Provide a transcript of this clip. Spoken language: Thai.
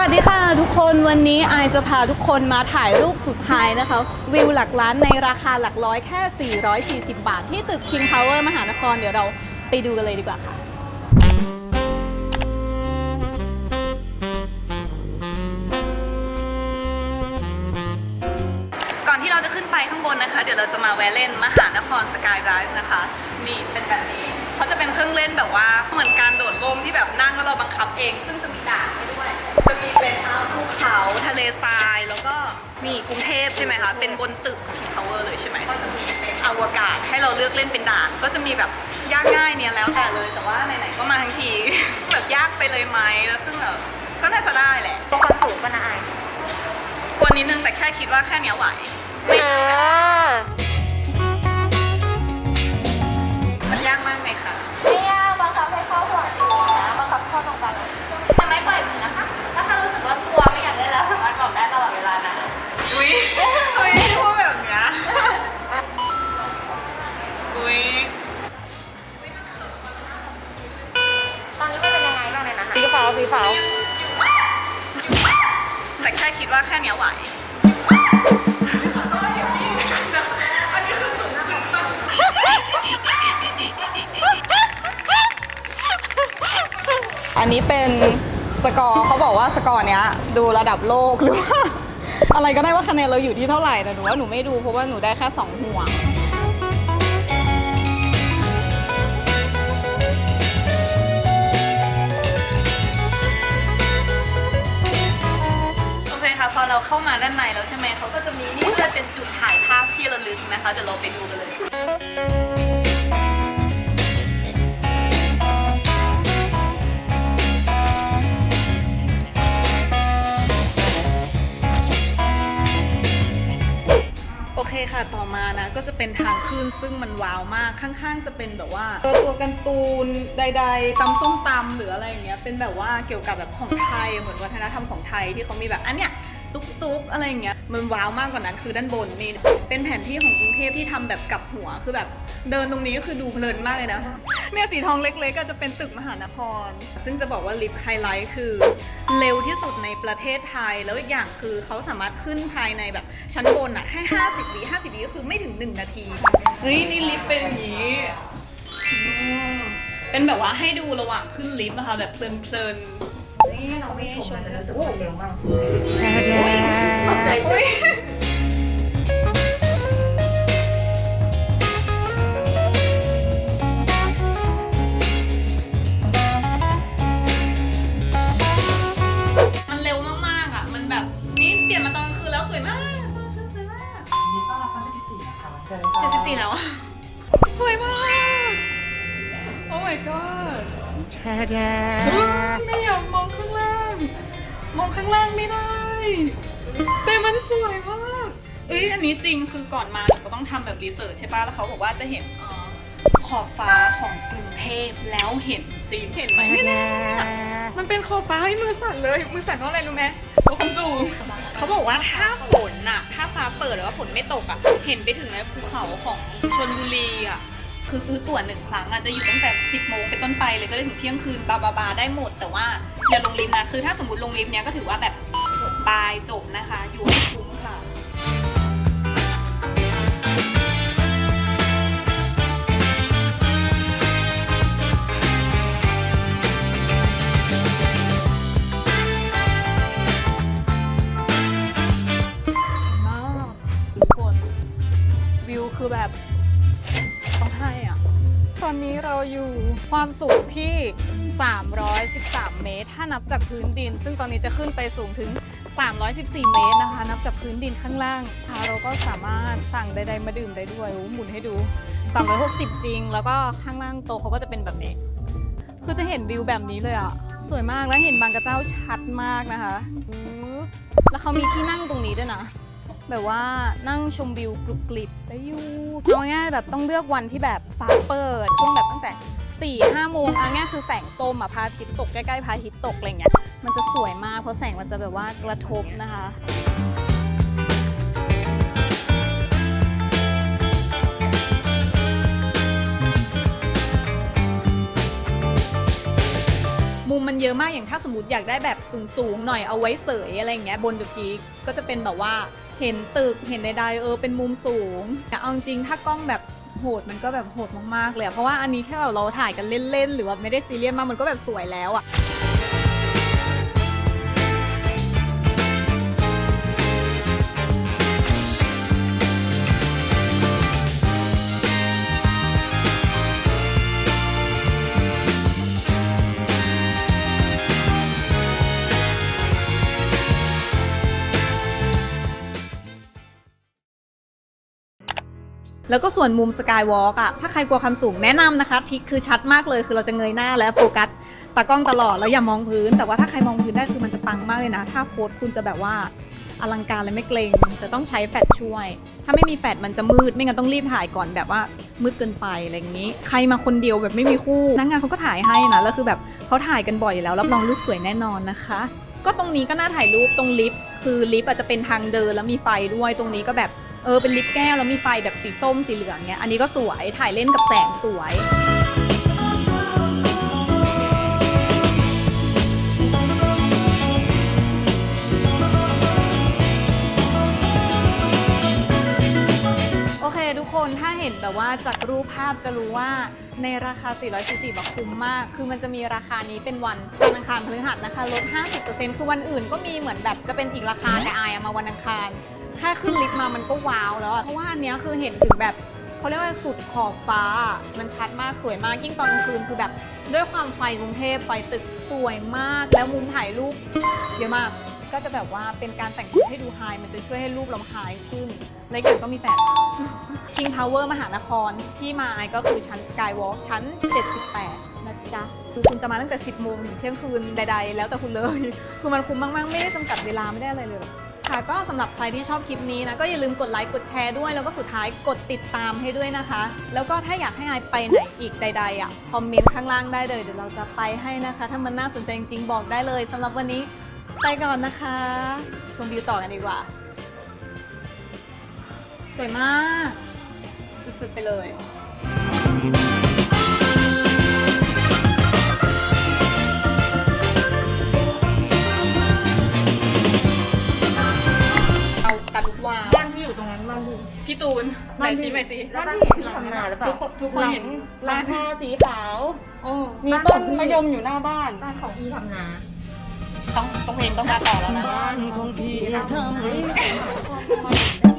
วัสดีค่ะทุกคนวันนี้ไอจะพาทุกคนมาถ่ายรูปสุดท้ายนะคะ วิวหลักล้านในราคาหลักร้อยแค่ 440 บาท ที่ตึก King Power มหานครเดี๋ยวเราไปดูกันเลยดีกว่าค่ะก่อนที่เราจะขึ้นไปข้างบนนะคะเดี๋ยวเราจะมาแวะเล่นมหานครสกายไ i ฟ์นะคะ นี่เป็นแบบนี้เขาจะเป็นเครื่องเล่นแบบว่าเหมือนการโดดร่มที่แบบนั่งแล้วเราบังคับเอง ซึ่งจะมีด่านให้ ทะเลทรายแล้วก็มีกรุงเทพใช่ไหมคะ เป็นบนตึกของทีทาวเวอร์เลยใช่ไหมก็จะมีเป็นอวกาศให้เราเลือกเล่นเป็นด่าน ก็จะมีแบบยากง่ายเนี่ยแล้วแต่เลย แต่ว่าไหนๆก็มาทั้งที แบบยากไปเลยไหมแล้วซึ่งแบบก็น่าจะได้แหละตัวความสูงก็นะไอายกวนนิดนึงแต่แค่คิดว่าแค่เนี้ยไหวไม่ได้แบบ ว่าแค่เนี้ยไหวอันนี้เป็นสกอร์เขาบอกว่าสกอร์เนี้ยดูระดับโลกหรือว่าอะไรก็ได้ว่าคะแนนเราอยู่ที่เท่าไหร่แต่หนูว่าหนูไม่ดูเพราะว่าหนูได้แค่สองห่วง เราเข้ามาด้านในแล้วใช่ไหมเขาก็จะมีนี่เลยเป็นจุดถ่ายภาพที่ระลึกนะคะเดี๋ยวเราไปดูกันเลยโอเคค่ะ ต่อมานะ ก็จะเป็นทางขึ้นซึ่งมันว้าวมาก ข้างๆ จะเป็นแบบว่าตัวตัวการ์ตูนใด ๆตำส้มตำหรืออะไรอย่างเงี้ย เป็นแบบว่าเกี่ยวกับแบบของไทย เหมือนวัฒนธรรมของไทยที่เขามีแบบอันเนี้ย ตุ๊กตุ๊กอะไรอย่างเงี้ย มันว้าวมากกว่านั้นคือด้านบนนี่เป็นแผนที่ของกรุงเทพที่ทำแบบกลับหัวคือแบบเดินตรงนี้ก็คือดูเพลินมากเลยนะเนี่ยสีทองเล็กๆก็จะเป็นตึกมหานคร ซึ่งจะบอกว่าลิฟต์ไฮไลท์คือเร็วที่สุดในประเทศไทย แล้วอีกอย่างคือเขาสามารถขึ้นภายในแบบชั้นบนอะให้50วิ50วิก็คือไม่ถึง 1 นาที เฮ้ย นี่ลิฟต์เป็นอย่างนี้ เป็นแบบว่าให้ดูระหว่างขึ้นลิฟต์นะคะแบบเพลินๆ นี่เราไม่ชมโอ้เร็วมากอุ้ยมันเร็วมากๆอะ มันแบบนี่เปลี่ยนมาตอนกลางคืนแล้วสวยมากตอนกลางคืนสวยมาก74แล้วอะสวยมาก โอ้ my god ไม่อย มองข้างล่างไม่ได้ แต่มันสวยมากเอ้ยอันนี้จริงคือก่อนมาหนูก็ต้องทำแบบรีเสิร์ชใช่ป่ะแล้วเขาบอกว่าจะเห็นเอ่อขอบฟ้าของกรุงเทพแล้วเห็นจริงเห็นไหมไม่แน่มันเป็นขอบฟ้าให้มือสั่นเลย มือสั่นเพราะอะไรรู้ไหมเพราะคุณสูงเขาบอกว่าถ้าฝนน่ะถ้าฟ้าเปิดหรือว่าฝนไม่ตกอะเห็นไปถึงในภูเขาของชลบุรีอะ คือซื้อตั๋วหนึ่งครั้งอาจจะอยู่ตั้งแต่ 10 โมงเป็นต้นไปเลยก็ได้ถึงเที่ยงคืนบาบาบาได้หมด แต่ว่าอย่าลงลิฟต์นะคือถ้าสมมติลงลิฟต์เนี้ยก็ถือว่าแบบบายจบนะคะ อยู่ให้คุ้มค่ะมาทุกคนวิวคือแบบ อนนี้เราอยู่ความสูงที่ 313 เมตร ถ้านับจากพื้นดิน ซึ่งตอนนี้จะขึ้นไปสูงถึง 314 เมตรนะคะ นับจากพื้นดินข้างล่างค่ะเราก็สามารถสั่งใดๆมาดื่มได้ด้วยหมุนให้ดู 360 จริง แล้วก็ข้างล่างโตเขาก็จะเป็นแบบนี้ คือจะเห็นวิวแบบนี้เลยอะ สวยมาก แล้วเห็นบางกระเจ้าชัดมากนะคะ แล้วเขามีที่นั่งตรงนี้ด้วยนะ แบบว่านั่งชมวิวกรุบกริบได้อยู่เอาง่ายแบบต้องเลือกวันที่แบบฟ้าเปิดช่วงแบบตั้งแต่4ี่ห้าโมงเอาง่ายคือแสงส้มอะพระอาทิตย์ตกใกล้ๆพระอาทิตย์ตกอะไรเงี้ยมันจะสวยมากเพราะแสงมันจะแบบว่ากระทบนะคะมุมมันเยอะมากอย่างถ้าสมมติอยากได้แบบสูงๆหน่อยเอาไว้เสยอะไรอย่างเงี้ยบนเดอะพีคก็จะเป็นแบบว่า เห็นตึกเห็นใดๆเออเป็นมุมสูงแต่เอาจริงถ้ากล้องแบบโหดมันก็แบบโหดมากๆเลยเพราะว่าอันนี้แค่แบบเราถ่ายกันเล่นๆ หรือว่าไม่ได้ซีเรียสมากมันก็แบบสวยแล้วอะ แล้วก็ส่วนมุมสกายวอล์กอะถ้าใครกลัวความสูงแนะนำนะคะทริคคือชัดมากเลยคือเราจะเงยหน้าและโฟกัสตากล้องตลอดแล้วอย่ามองพื้น แต่ว่าถ้าใครมองพื้นได้คือมันจะปังมากเลยนะ ถ้าโพสคุณจะแบบว่าอลังการเลยไม่เกรงแต่ต้องใช้แฟลชช่วย ถ้าไม่มีแฟลชมันจะมืด ไม่งั้นต้องรีบถ่ายก่อนแบบว่ามืดเกินไปอะไรอย่างนี้ ใครมาคนเดียวแบบไม่มีคู่นักงานเขาก็ถ่ายให้นะแล้วคือแบบเขาถ่ายกันบ่อยอยู่แล้วรับรองรูปสวยแน่นอนนะคะ ก็ตรงนี้ก็น่าถ่ายรูปตรงลิฟต์คือลิฟต์อาจจะเป็นทางเดินแล้วมีไฟด้วยตรงนี้ก็แบบ เออเป็นลิปแก้วแล้วมีไฟแบบสีส้มสีเหลืองเงี้ยอันนี้ก็สวยถ่ายเล่นกับแสงสวย โอเคทุกคนถ้าเห็นแบบว่าจากรูปภาพจะรู้ว่าในราคา 444บาทคุ้มมาก คือมันจะมีราคานี้เป็นวันวันอังคารพฤหัสนะคะลด 50%คือวันอื่นก็มีเหมือนแบบจะเป็นอีกราคาแต่อายเอามาวันอังคาร แค่ขึ้นลิฟต์มามันก็ว้าวแล้วอะเพราะว่าอันเนี้ยคือเห็นถึงแบบเขาเรียกว่าสุดขอบฟ้า มันชัดมากสวยมากยิ่งตอนกลางคืนคือแบบด้วยความไฟกรุงเทพไฟตึกสวยมาก แล้วมุมถ่ายรูปเยอะมาก ก็จะแบบว่าเป็นการแต่งรูปให้ดูไฮมันจะช่วยให้รูปเราไฮขึ้นและอีกอย่างก็มีแฟลช King Power มหานครที่มาไอก็คือชั้น Skywalk ชั้น 78 นะจ๊ะ คือคุณจะมาตั้งแต่ 10โมงถึงเที่ยงคืนใดๆ แล้วแต่คุณเลย คือมันคุ้มมากๆ ไม่ได้จำกัดเวลาไม่ได้อะไรเลย ก็สำหรับใครที่ชอบคลิปนี้นะ ก็อย่าลืมกดไลค์กดแชร์ด้วย แล้วก็สุดท้ายกดติดตามให้ด้วยนะคะ แล้วก็ถ้าอยากให้ไอไปไหนอีกใดๆอะคอมเมนต์ข้างล่างได้เลยเดี๋ยวเราจะไปให้นะคะ ถ้ามันน่าสนใจจริงๆบอกได้เลยสำหรับวันนี้ไปก่อนนะคะชมวิวต่อกันดีกว่า สวยมาก สุดๆไปเลย ตูนไหนชี้ไปสิบ้านที่เห็นที่ทำนาหรือเปล่าทุกคนทุกคนเห็นหลังคาสีขาว โอ้มีต้นมะยมอยู่หน้าบ้าน บ้านของอีทำนาต้องต้องเพลงต้องมาต่อแล้วนะ บ้านของพี่ทำ